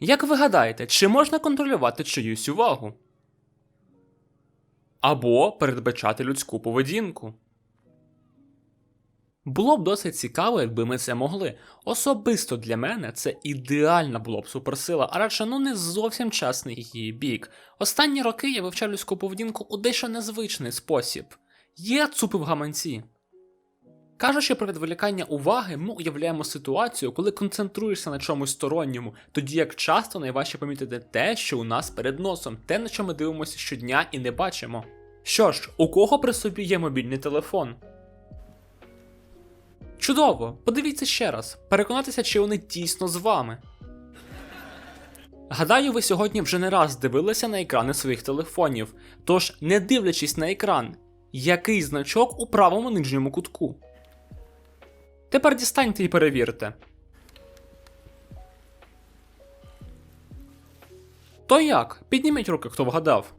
Як ви гадаєте, чи можна контролювати чиюсь увагу? Або передбачати людську поведінку? Було б досить цікаво, якби ми це могли. Особисто для мене це ідеальна була б суперсила, а радше ну не зовсім чесний її бік. Останні роки я вивчав людську поведінку у дещо незвичний спосіб. Є цупи в гаманці. Кажучи про відволікання уваги, ми уявляємо ситуацію, коли концентруєшся на чомусь сторонньому, тоді як часто найважче помітити те, що у нас перед носом, те, на що ми дивимося щодня і не бачимо. Що ж, у кого при собі є мобільний телефон? Чудово! Подивіться ще раз, переконатися, чи вони дійсно з вами. Гадаю, ви сьогодні вже не раз дивилися на екрани своїх телефонів, тож, не дивлячись на екран, який значок у правому нижньому кутку. Тепер дістаньте і перевірте. То як? Підніміть руки, хто вгадав.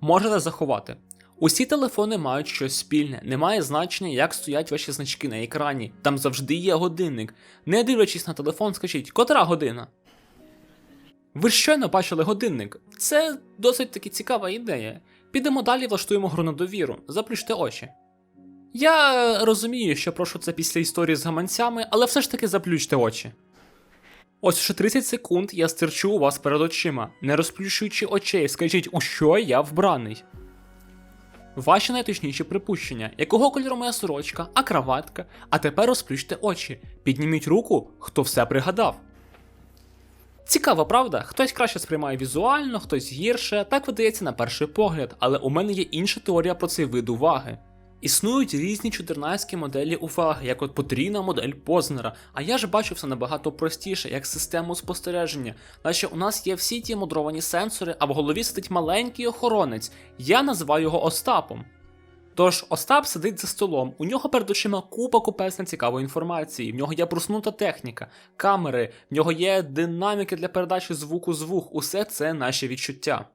Можете заховати. Усі телефони мають щось спільне, немає значення, як стоять ваші значки на екрані. Там завжди є годинник. Не дивлячись на телефон, скажіть, котра година? Ви щойно бачили годинник. Це досить таки цікава ідея. Підемо далі, влаштуємо гру на довіру. Заплющте очі. Я розумію, що прошу це після історії з гаманцями, але все ж таки заплющте очі. Ось ще 30 секунд я стерчу у вас перед очима, не розплющуючи очей, скажіть, у що я вбраний. Ваші найточніші припущення, якого кольору моя сорочка, а краватка, а тепер розплющте очі. Підніміть руку, хто все пригадав. Цікаво, правда? Хтось краще сприймає візуально, хтось гірше, так видається на перший погляд, але у мене є інша теорія про цей вид уваги. Існують різні чудернацькі моделі уваги, як от потрійна модель Познера, а я ж бачу все набагато простіше, як систему спостереження, наче у нас є всі ті мудровані сенсори, а в голові сидить маленький охоронець, я називаю його Остапом. Тож Остап сидить за столом, у нього перед очима купа купесна цікавої інформації, в нього є проснута техніка, камери, в нього є динаміки для передачі звуку з вух, усе це наші відчуття.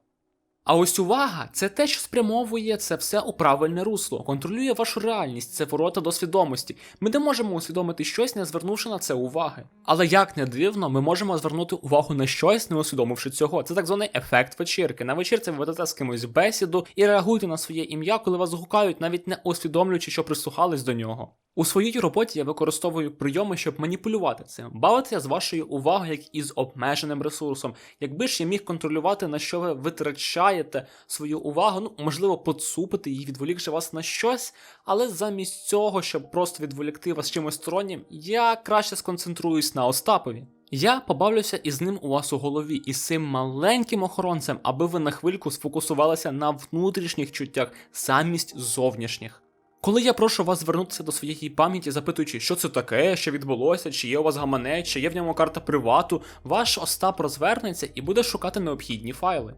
А ось увага це те, що спрямовує це все у правильне русло, контролює вашу реальність, це ворота до свідомості. Ми не можемо усвідомити щось, не звернувши на це уваги. Але як не дивно, ми можемо звернути увагу на щось, не усвідомивши цього. Це так званий ефект вечірки. На вечірці ви ведете з кимось бесіду і реагуєте на своє ім'я, коли вас гукають, навіть не усвідомлюючи, що прислухались до нього. У своїй роботі я використовую прийоми, щоб маніпулювати цим, бавитися з вашою увагою як із обмеженим ресурсом. Якби ж я міг контролювати, на що ви витрачаєте свою увагу, ну можливо, поцупити її, відволікши вас на щось, але замість цього, щоб просто відволікти вас чимось стороннім, я краще сконцентруюсь на Остапові. Я побавлюся із ним у вас у голові, із цим маленьким охоронцем, аби ви на хвильку сфокусувалися на внутрішніх чуттях замість зовнішніх. Коли я прошу вас звернутися до своєї пам'яті, запитуючи, що це таке, що відбулося, чи є у вас гаманець, чи є в ньому карта привату, ваш Остап розвернеться і буде шукати необхідні файли.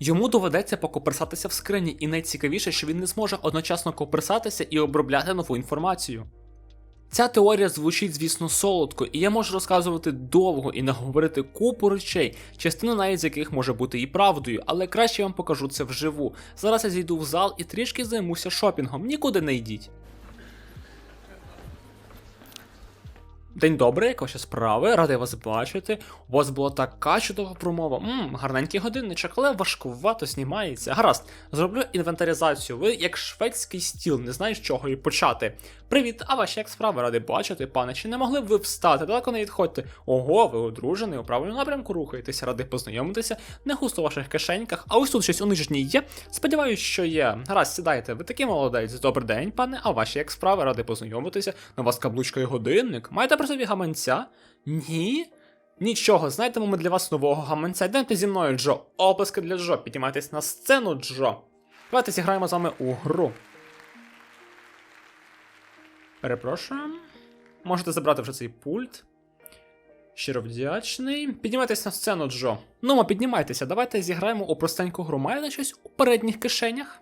Йому доведеться покоперсатися в скрині, і найцікавіше, що він не зможе одночасно коперсатися і обробляти нову інформацію. Ця теорія звучить, звісно, солодко, і я можу розказувати довго і наговорити купу речей, частина навіть з яких може бути і правдою, але краще я вам покажу це вживу. Зараз я зійду в зал і трішки займуся шопінгом, нікуди не йдіть. День добрий, як ваші справи, радий вас бачити. У вас була така чудова промова. Мм, гарненький годинничок, але важкувато знімається. Гаразд, зроблю інвентаризацію. Ви як шведський стіл, не знаєш, з чого і почати. Привіт, а ваші як справи радий бачити, пане. Чи не могли б ви встати? Далеко не відходьте. Ого, ви одружений, у правильному напрямку рухаєтеся, радий познайомитися. Не густо у ваших кишеньках, а ось тут щось у нижній є. Сподіваюсь, що є. Гаразд, сідайте, ви такий молодець. Добрий день, пане. А ваші як справи, радий познайомитися. На вас каблучка і годинник. Маєте собі гаманця? Ні? Нічого, знайдемо ми для вас нового гаманця. Йдемте зі мною, Джо. Оплески для Джо. Піднімайтесь на сцену, Джо. Давайте зіграємо з вами у гру. Перепрошую. Можете забрати вже цей пульт. Щиро вдячний. Піднімайтесь на сцену, Джо. Ну, ма, піднімайтеся, давайте зіграємо у простеньку гру. Маєте щось у передніх кишенях?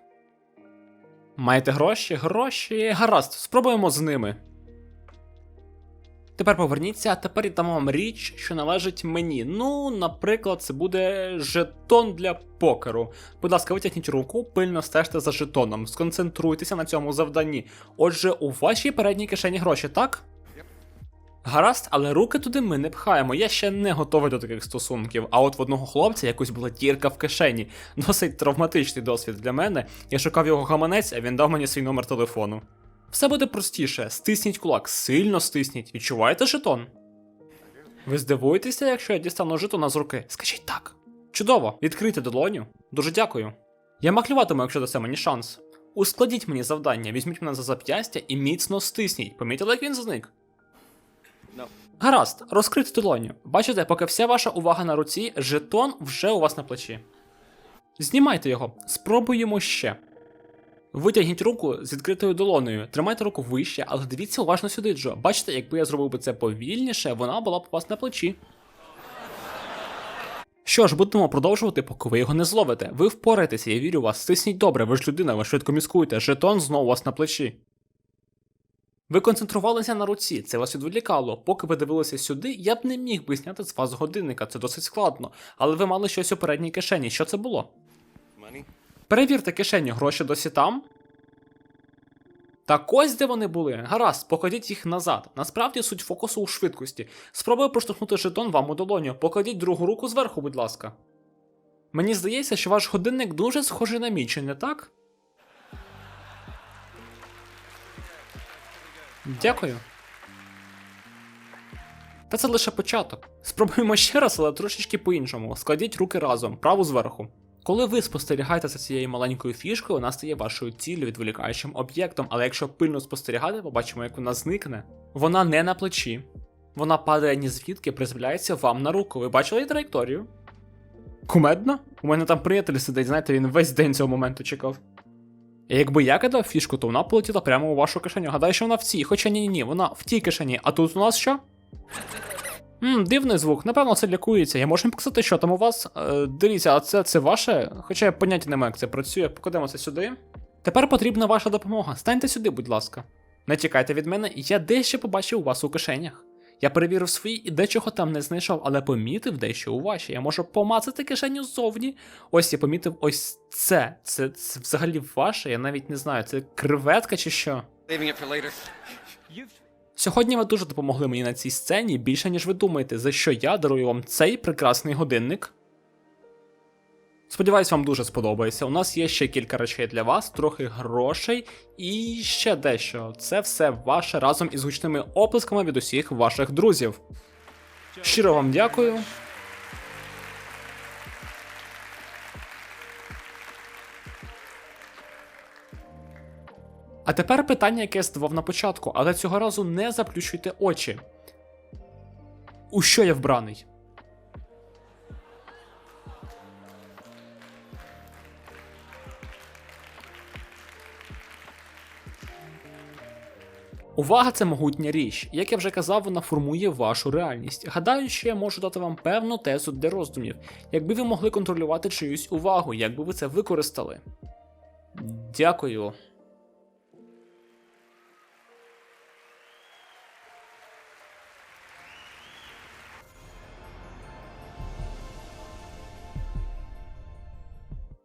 Маєте гроші? Гроші. Гаразд, спробуємо з ними. Тепер поверніться, а тепер я дам вам річ, що належить мені. Ну, наприклад, це буде жетон для покеру. Будь ласка, витягніть руку, пильно стежте за жетоном, сконцентруйтеся на цьому завданні. Отже, у вашій передній кишені гроші, так? Гаразд, але руки туди ми не пхаємо. Я ще не готовий до таких стосунків. А от в одного хлопця якось була дірка в кишені. Досить травматичний досвід для мене. Я шукав його гаманець, а він дав мені свій номер телефону. Все буде простіше. Стисніть кулак, сильно стисніть. Відчуваєте жетон? Ви здивуєтеся, якщо я дістану жетона з руки? Скажіть так. Чудово, відкрийте долоню. Дуже дякую. Я махлюватиму, якщо дасте мені шанс. Ускладіть мені завдання, візьміть мене за зап'ястя і міцно стисніть. Помітили, як він зник? Гаразд, розкрийте долоню. Бачите, поки вся ваша увага на руці, жетон вже у вас на плечі. Знімайте його, спробуємо ще. Витягніть руку з відкритою долоною, тримайте руку вище, але дивіться уважно сюди, Джо. Бачите, якби я зробив би це повільніше, вона була б у вас на плечі. Що ж, будемо продовжувати, поки ви його не зловите. Ви впораєтеся, я вірю вас. Стисніть добре, ви ж людина, ви швидко міскуєте. Жетон знову у вас на плечі. Ви концентрувалися на руці, це вас відволікало. Поки ви дивилися сюди, я б не міг би зняти з вас годинника, це досить складно. Але ви мали щось у передній кишені. Що це було? Перевірте кишені, гроші досі там. Так ось де вони були. Гаразд, покладіть їх назад. Насправді суть фокусу у швидкості. Спробую проштовхнути жетон вам у долоню. Покладіть другу руку зверху, будь ласка. Мені здається, що ваш годинник дуже схожий на мій, чи не так? Дякую. Та це лише початок. Спробуємо ще раз, але трошечки по-іншому. Складіть руки разом, праву зверху. Коли ви спостерігаєте за цією маленькою фішкою, вона стає вашою ціллю відволікаючим об'єктом, але якщо пильно спостерігати, побачимо, як вона зникне. Вона не на плечі. Вона падає ні звідки, приземляється вам на руку. Ви бачили її траєкторію? Кумедно? У мене там приятель сидить, знаєте, він весь день цього моменту чекав. І якби я кидав фішку, то вона полетіла прямо у вашу кишеню. Гадаю, що вона в цій, хоча ні ні ні, вона в тій кишені, а тут у нас що? Ммм, дивний звук, напевно, це лікується. Я можу показати, що там у вас. Е, дивіться, а це, це ваше? Хоча я поняття не маю, як це працює. Покладемо це сюди. Тепер потрібна ваша допомога. Станьте сюди, будь ласка. Не тікайте від мене, я дещо побачив у вас у кишенях. Я перевірив свої і дечого там не знайшов, але помітив дещо у вашій. Я можу помацати кишеню ззовні. Ось я помітив ось це. Це, це взагалі ваше, я навіть не знаю, це креветка чи що. Сьогодні ви дуже допомогли мені на цій сцені більше, ніж ви думаєте, за що я дарую вам цей прекрасний годинник. Сподіваюсь, вам дуже сподобається. У нас є ще кілька речей для вас, трохи грошей і ще дещо. Це все ваше разом із гучними оплесками від усіх ваших друзів. Щиро вам дякую. А тепер питання, яке я задавав на початку, але цього разу не заплющуйте очі. У що я вбраний? Увага це могутня річ. Як я вже казав, вона формує вашу реальність. Гадаю, що я можу дати вам певну тезу для роздумів, якби ви могли контролювати чиюсь увагу, як би ви це використали. Дякую.